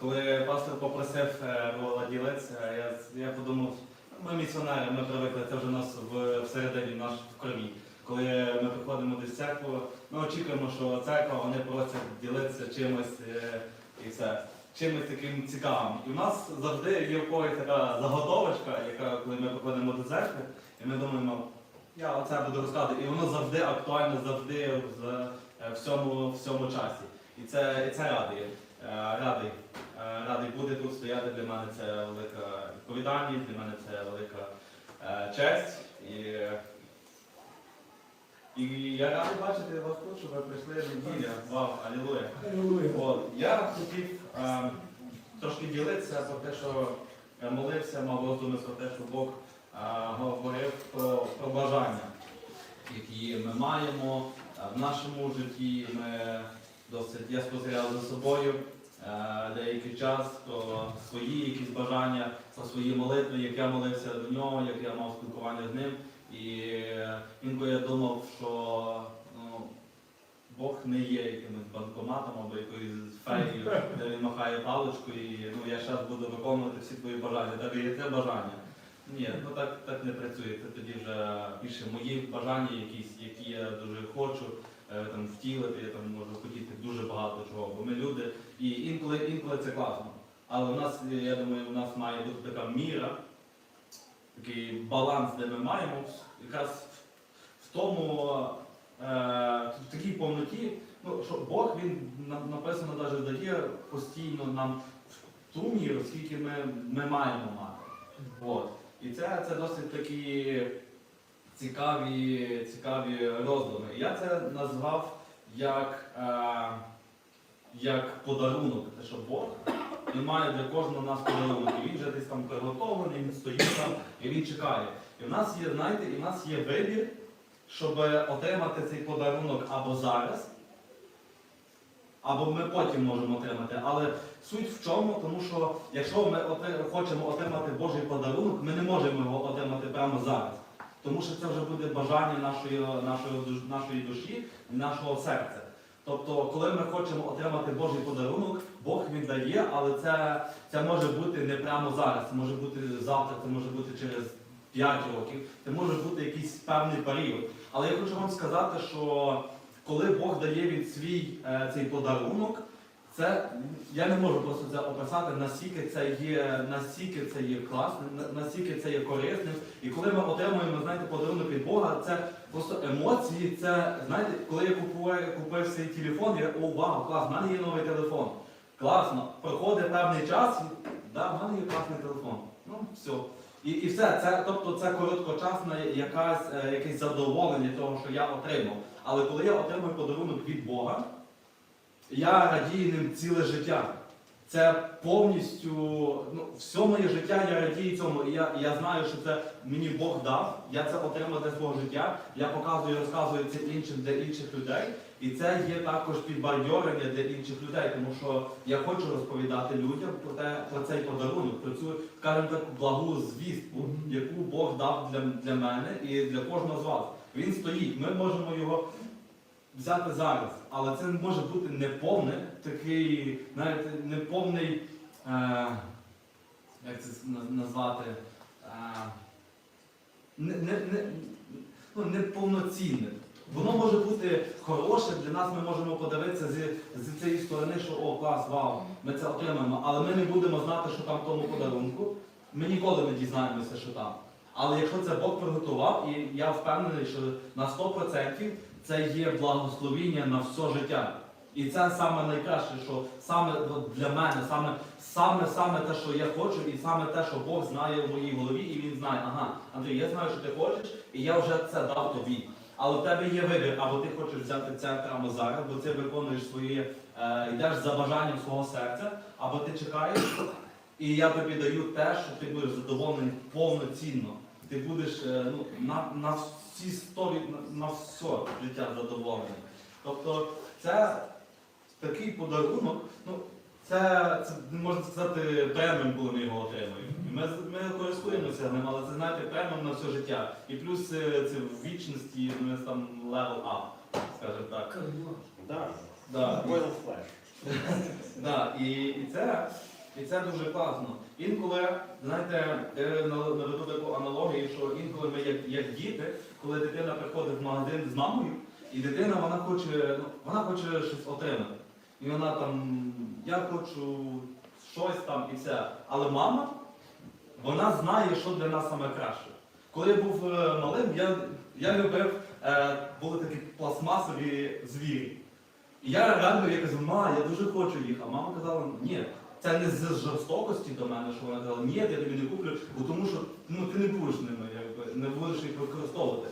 Коли пастор попросив е, Вова я, я подумав, ми місіонери, ми привикли, це вже у нас в, всередині в в крові. Коли ми приходимо до церкви, ми очікуємо, що церква вони просять ділитися чимось е, і все. Чимось таким цікавим. І в нас завжди є в когось така заготовочка, яка коли ми приходимо до церкви, і ми думаємо, я оце буду розказувати. І воно завжди актуально, завжди в, е, в, цьому, в цьому часі. І це, і це радує. Е, Радий. Е, Радий бути тут стояти. Для мене це велика відповідальність, для мене це велика е, честь. І, і я радий бачити вас тут, що ви прийшли неділя. Вау, алілуя. Я хотів е, трошки ділитися про те, що я молився, мав роздуми про те, що Бог е, говорив про, про бажання, які ми маємо в нашому житті. Ми досить я спостерігав за собою е, деякий час про свої якісь бажання, про свої молитви, як я молився до нього, як я мав спілкування з ним. І е, інколи я думав, що ну, Бог не є якимось банкоматом або якоюсь феєю, де він махає паличкою і ну, я зараз буду виконувати всі твої бажання. Так є це бажання. Ні, ну так, так не працює. Це тоді вже більше мої бажання, якісь, які я дуже хочу там, втілити, я там можу хотіти дуже багато чого, бо ми люди. І інколи, інколи це класно. Але у нас, я думаю, у нас має бути така міра, такий баланс, де ми маємо якраз в- в тому, е, в такій повноті, ну, що Бог він написано навіть дає постійно нам ту міру, скільки ми, ми маємо мати. От. І це, це досить такі цікаві, цікаві роздуми. Я це назвав як, е, як подарунок, те, що Бог він має для кожного нас подарунок. І він вже десь там приготовлений, він стоїть там і він чекає. І в нас є, знаєте, і в нас є вибір, щоб отримати цей подарунок або зараз, або ми потім можемо отримати. Але суть в чому? Тому що якщо ми хочемо отримати Божий подарунок, ми не можемо його отримати прямо зараз. Тому що це вже буде бажання нашої, нашої, нашої душі і нашого серця. Тобто, коли ми хочемо отримати Божий подарунок, Бог він дає, але це, це може бути не прямо зараз, це може бути завтра, це може бути через 5 років, це може бути якийсь певний період. Але я хочу вам сказати, що коли Бог дає він свій е, цей подарунок, це я не можу просто це описати, наскільки це є, наскільки це є класним, наскільки це є корисним. І коли ми отримуємо, знаєте, подарунок від Бога, це просто емоції. Це знаєте, коли я купую, купив свій телефон, я о, вау, клас, в мене є новий телефон. Класно. Проходить певний час, і да, в мене є класний телефон. Ну, все. І, і все, це, тобто це короткочасне якась, е, якесь задоволення того, що я отримав. Але коли я отримую подарунок від Бога, я радію ним ціле життя. Це повністю, ну, все моє життя я радію цьому. І я, я знаю, що це мені Бог дав, я це отримав для свого життя, я показую, розказую це іншим для інших людей. І це є також підбадьорення для інших людей, тому що я хочу розповідати людям про, те, про цей подарунок, про цю, скажімо так, благу звістку, яку Бог дав для, для мене і для кожного з вас. Він стоїть, ми можемо його взяти зараз, але це може бути неповне, такий, знаєте, неповний, е, як це назвати, е, не, не, не, ну, неповноцінне. Воно може бути хороше, для нас ми можемо подивитися з, з цієї сторони, що о, клас, вау, ми це отримаємо, але ми не будемо знати, що там в тому подарунку. Ми ніколи не дізнаємося, що там. Але якщо це Бог приготував, і я впевнений, що на 100% це є благословіння на все життя. І це саме найкраще, що саме для мене, саме, саме, саме те, що я хочу, і саме те, що Бог знає в моїй голові, і він знає, ага, Андрій, я знаю, що ти хочеш, і я вже це дав тобі. Але в тебе є вибір, або ти хочеш взяти це прямо зараз, бо ти виконуєш своє, е, йдеш за бажанням свого серця, або ти чекаєш, і я тобі даю те, що ти будеш задоволений повноцінно. Ти будеш е, ну, на, на всі сторі, на, на все життя задоволений. Тобто це такий подарунок, ну, це, це можна сказати преміум, коли ми його отримуємо. Ми, ми користуємося ним, але це знаєте преміум на все життя. І плюс е, це в вічності ну, там level up, скажімо так. Да. Да. Да, і, і, це, і це дуже класно. Інколи, знаєте, я наведу таку аналогію, що інколи ми як, як діти, коли дитина приходить в магазин з мамою, і дитина вона хоче, ну, вона хоче щось отримати. І вона там, я хочу щось там і все. Але мама, вона знає, що для нас саме краще. Коли я був е, малим, я, я любив, е, були такі пластмасові звірі. І я реально я ма, я дуже хочу їх. А мама казала, ні, це не з жорстокості до мене, що вона казала, ні, я тобі не куплю, бо тому що ну, ти не будеш ними, якби, не будеш їх використовувати.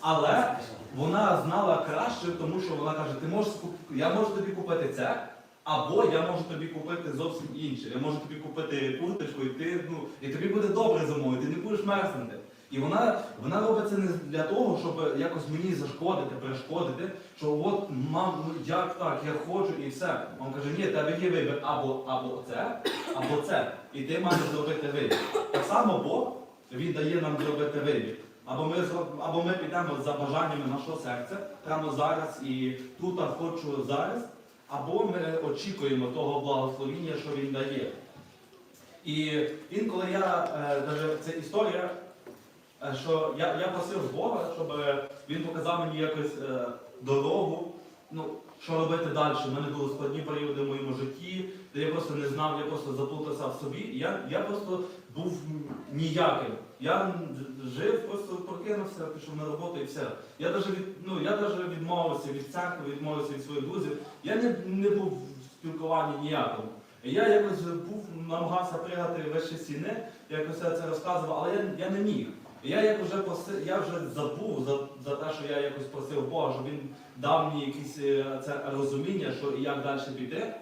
Але вона знала краще, тому що вона каже, ти можеш я можу тобі купити це, або я можу тобі купити зовсім інше. Я можу тобі купити курточку, і ти, ну, і тобі буде добре зимою, ти не будеш мерзнути. І вона, вона робить це не для того, щоб якось мені зашкодити, перешкодити, що от мам, ну як так, я хочу і все. Мама каже, ні, тебе є вибір або, або це, або це. І ти маєш зробити вибір. Так само Бог він дає нам зробити вибір. Або ми, або ми підемо за бажаннями нашого серця прямо зараз і тут а хочу зараз, або ми очікуємо того благословіння, що він дає. І інколи я, е, даже це історія, е, що я, я просив Бога, щоб е, він показав мені якось е, дорогу, ну, що робити далі. У мене були складні періоди в моєму житті, де я просто не знав, я просто заплутався в собі. Я, я просто був ніяким. Я жив, просто прокинувся, пішов на роботу і все. Я навіть від, ну, відмовився від церкви, відмовився від своїх друзів. Я не, не був в спілкуванні ніякому. Я якось був, намагався пригати вище стіни, якось я це розказував, але я, я не міг. Я як вже просив, я вже забув за, за те, що я якось просив Бога, щоб він дав мені якесь е, це розуміння, що і як далі піти.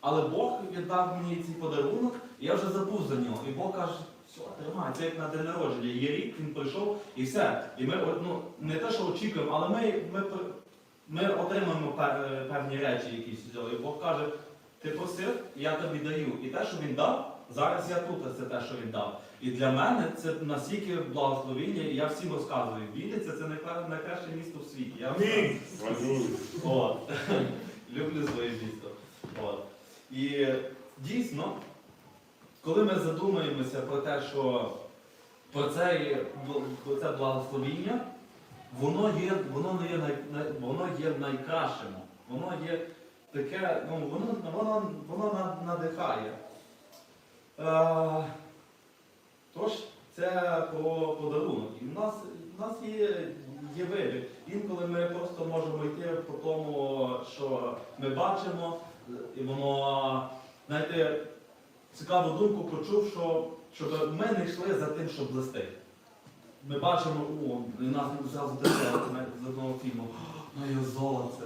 Але Бог віддав мені цей подарунок, і я вже забув за нього. І Бог каже, все, тримай, це як на день народження. Є рік, він прийшов і все. І ми ну, не те, що очікуємо, але ми, ми, ми отримаємо певні речі якісь. І Бог каже, ти просив, я тобі даю. І те, що він дав, зараз я тут, це те, що він дав. І для мене це настільки благословіння, і я всім розказую. Вінниця це найкраще місто в світі. Я. От. Люблю своє місто. От. І дійсно, коли ми задумаємося про те, що про це, про це благословіння, воно є, воно є най- воно є найкращим. Воно є таке, ну, воно, воно, воно надихає. Е, тож, це про подарунок. І в нас, в нас є, є вибір. Інколи ми просто можемо йти по тому, що ми бачимо, і воно, знаєте, цікаву думку почув, що щоб ми не йшли за тим, щоб блистити. Ми бачимо, о, і нас зразу таке з одного фільму, його золоце,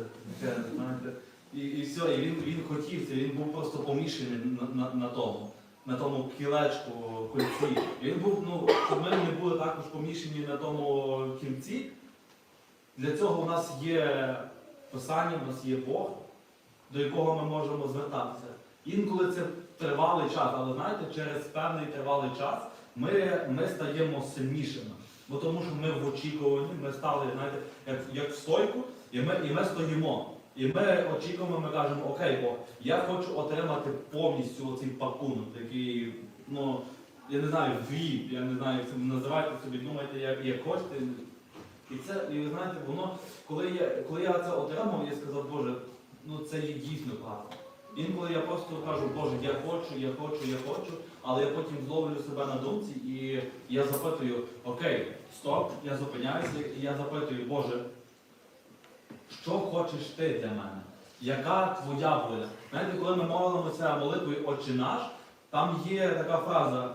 знаєте. І, і все, і він, він хотів це, він був просто помішаний на, на, на тому, на тому кілечку, кольці. Він був, ну, щоб ми не були також помішані на тому кільці. Для цього у нас є писання, у нас є Бог, до якого ми можемо звертатися. Інколи це тривалий час, але знаєте, через певний тривалий час ми, ми стаємо сильнішими. Бо тому що ми в очікуванні, ми стали, знаєте, як, як в стойку, і ми, і ми стоїмо. І ми очікуємо, ми кажемо, окей, Бог, я хочу отримати повністю цей пакунок, такий, ну, я не знаю, хліб, я не знаю, як це називайте собі, думайте, як, як хочете. І це, і ви знаєте, воно, коли я, коли я це отримав, я сказав, Боже, ну це є дійсно класно. Інколи я просто кажу, Боже, я хочу, я хочу, я хочу, але я потім зловлю себе на думці і я запитую, окей, стоп, я зупиняюся, і я запитую, Боже, що хочеш ти для мене? Яка твоя воля? Знаєте, коли ми молимося молитвою Отче наш, там є така фраза,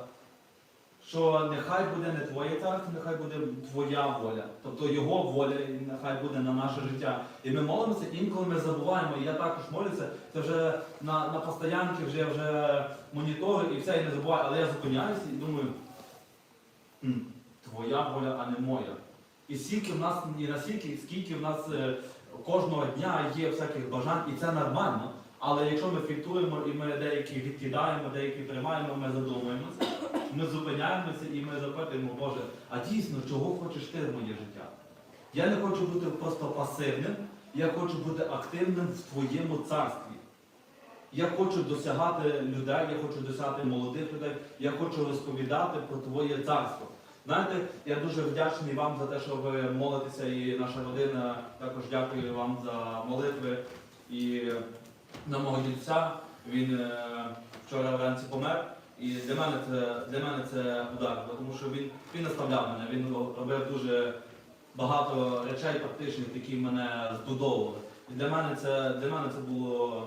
що нехай буде не твоє царство, нехай буде твоя воля. Тобто його воля і нехай буде на наше життя. І ми молимося, інколи ми забуваємо, і я також молюся, це вже на, на постоянки, вже я вже моніторю і все, і не забуваю, але я зупиняюся і думаю, твоя воля, а не моя. І скільки в нас, і наскільки, скільки в нас е, кожного дня є всяких бажань, і це нормально. Але якщо ми фільтруємо і ми деякі відкидаємо, деякі приймаємо, ми задумуємося, ми зупиняємося і ми запитуємо, Боже, а дійсно, чого хочеш ти в моє життя? Я не хочу бути просто пасивним, я хочу бути активним в твоєму царстві. Я хочу досягати людей, я хочу досягати молодих людей, я хочу розповідати про Твоє царство. Знаєте, я дуже вдячний вам за те, що ви молитеся, і наша родина також дякує вам за молитви. І на мого дідця він е, вчора вранці помер. І для мене це для мене це удар, тому що він, він наставляв мене, він робив дуже багато речей практичних, які мене збудовували. І для мене це, для мене це було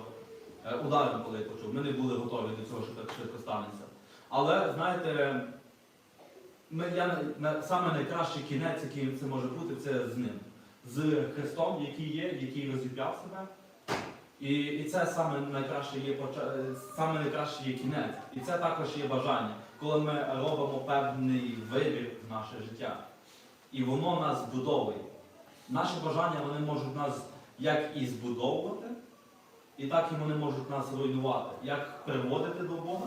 е, ударом, коли я почув. Ми не були готові до цього, що так швидко станеться. Але знаєте, я, саме найкращий кінець, який це може бути, це з ним. З Христом, який є, який розіп'яв себе. І, і це саме найкраще є саме найкраще є кінець. І це також є бажання, коли ми робимо певний вибір в наше життя. І воно нас збудовує. Наші бажання вони можуть нас як і збудовувати, і так і вони можуть нас руйнувати, як приводити до Бога,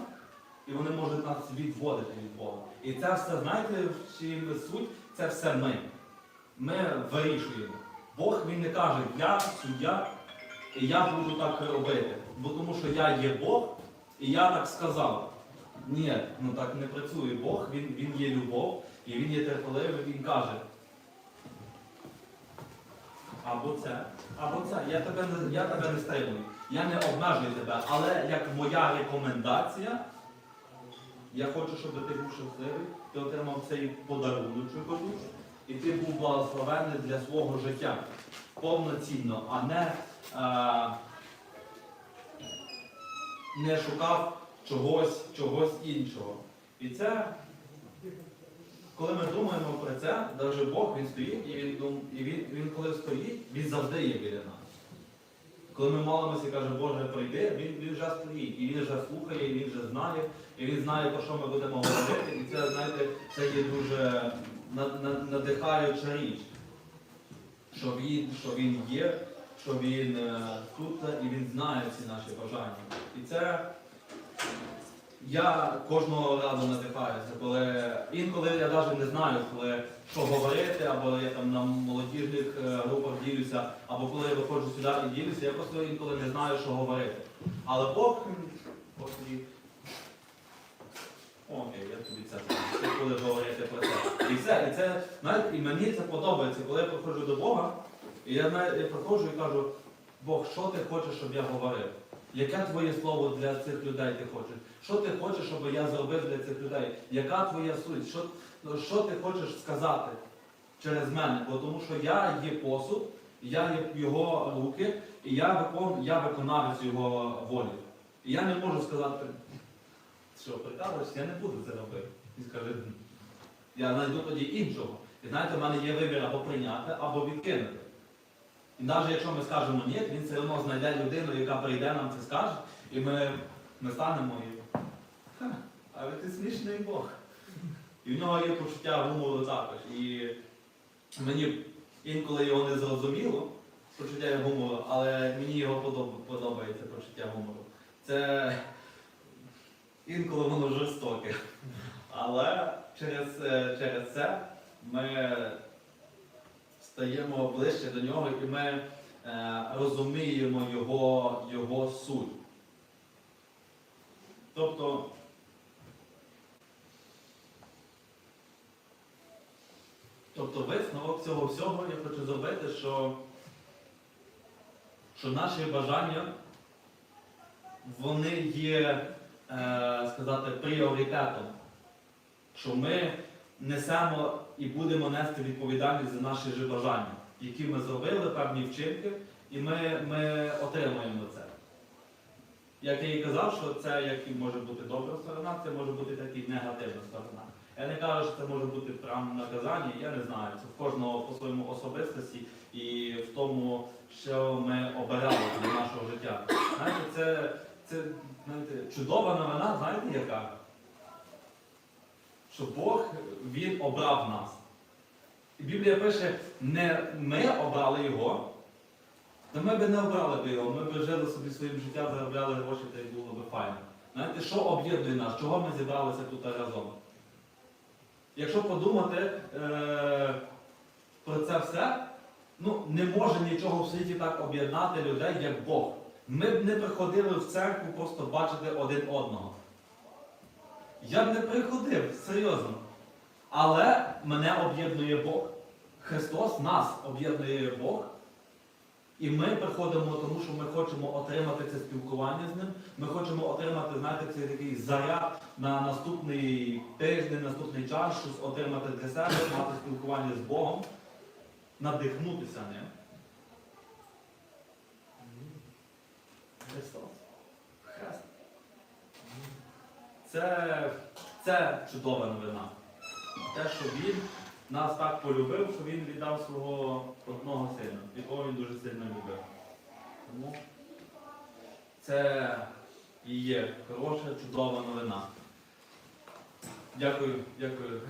і вони можуть нас відводити від Бога. І це все, знаєте, чим суть, це все ми. Ми вирішуємо. Бог він не каже, я суддя, і я буду так робити. Бо тому що я є Бог, і я так сказав. Ні, ну так не працює Бог, він, він є любов, і він є терпеливий, він каже. Або це, або це. Я тебе я тебе не стримую. Я не обмежую тебе. Але як моя рекомендація, я хочу, щоб ти був щасливий, ти отримав цей подарунок, і ти був благословений для свого життя повноцінно, а не, е, не шукав чогось, чогось іншого. І це, коли ми думаємо про це, навіть Бог він стоїть, і він, і він, він коли стоїть, він завжди є біля нас. Коли ми молимося і каже, Боже, прийди, він, він вже стоїть, і він вже слухає, і він вже знає, і він знає, про що ми будемо говорити. І це, знаєте, це є дуже на- на- надихаюча річ що він, що він є, що він е, тут і він знає всі наші бажання. І це я кожного разу надихаюся, коли інколи я навіть не знаю, коли що говорити, або я там на молодіжних е, групах ділюся, або коли я виходжу сюди і ділюся, я просто інколи не знаю, що говорити. Але Бог, тоді, Окей, я тобі це коли говорити про це. І все, і це, знаєте, і мені це подобається, коли я приходжу до Бога, і я, навіть- я приходжу і кажу, Бог, що ти хочеш, щоб я говорив? Яке твоє слово для цих людей ти хочеш? Що ти хочеш, щоб я зробив для цих людей? Яка твоя суть? Що, ну, що ти хочеш сказати через мене? Бо тому що я є посуд, я є його руки, і я, викон, я виконавець його волі. І я не можу сказати, що прикалуєшся, я не буду це робити. Він скаже, «М, я знайду тоді іншого. І знаєте, в мене є вибір або прийняти, або відкинути. І навіть якщо ми скажемо ні, він все одно знайде людину, яка прийде нам це скаже, і ми, ми станемо і. «Ха, Але ти смішний Бог. І в нього є почуття гумору також. І мені інколи його не зрозуміло, почуття гумору, але мені його подобається почуття гумору. Це інколи воно жорстоке. Але через, е, через це ми стаємо ближче до нього і ми е, розуміємо його, його суть. Тобто, тобто висновок цього всього я хочу зробити, що, що наші бажання вони є, е, сказати, пріоритетом. Що ми несемо і будемо нести відповідальність за наші же бажання, які ми зробили, певні вчинки, і ми, ми отримуємо це. Як я і казав, що це як і може бути добра сторона, це може бути так і негативна сторона. Я не кажу, що це може бути прямо наказання, я не знаю. Це в кожного по своєму особистості і в тому, що ми обирали для нашого життя. Знаєте, це, це знаєте, чудова новина, знаєте яка? Що Бог Він обрав нас. І Біблія пише, не ми обрали його, то ми б не обрали б його, ми б жили собі своїм життям, заробляли гроші, та й було б файно. Знаєте, що об'єднує нас? Чого ми зібралися тут разом? Якщо подумати е, про це все, ну не може нічого в світі так об'єднати людей, як Бог. Ми б не приходили в церкву просто бачити один одного. Я б не приходив, серйозно. Але мене об'єднує Бог. Христос нас об'єднує Бог. І ми приходимо, тому що ми хочемо отримати це спілкування з ним. Ми хочемо отримати, знаєте, цей такий заряд на наступний тиждень, наступний час, щось отримати для себе, мати спілкування з Богом, надихнутися ним. Христос. Хрест. Це, це чудова новина. Те, що Він нас так полюбив, що Він віддав свого одного сина, якого він дуже сильно любив. Тому це і є хороша, чудова новина. Дякую, дякую.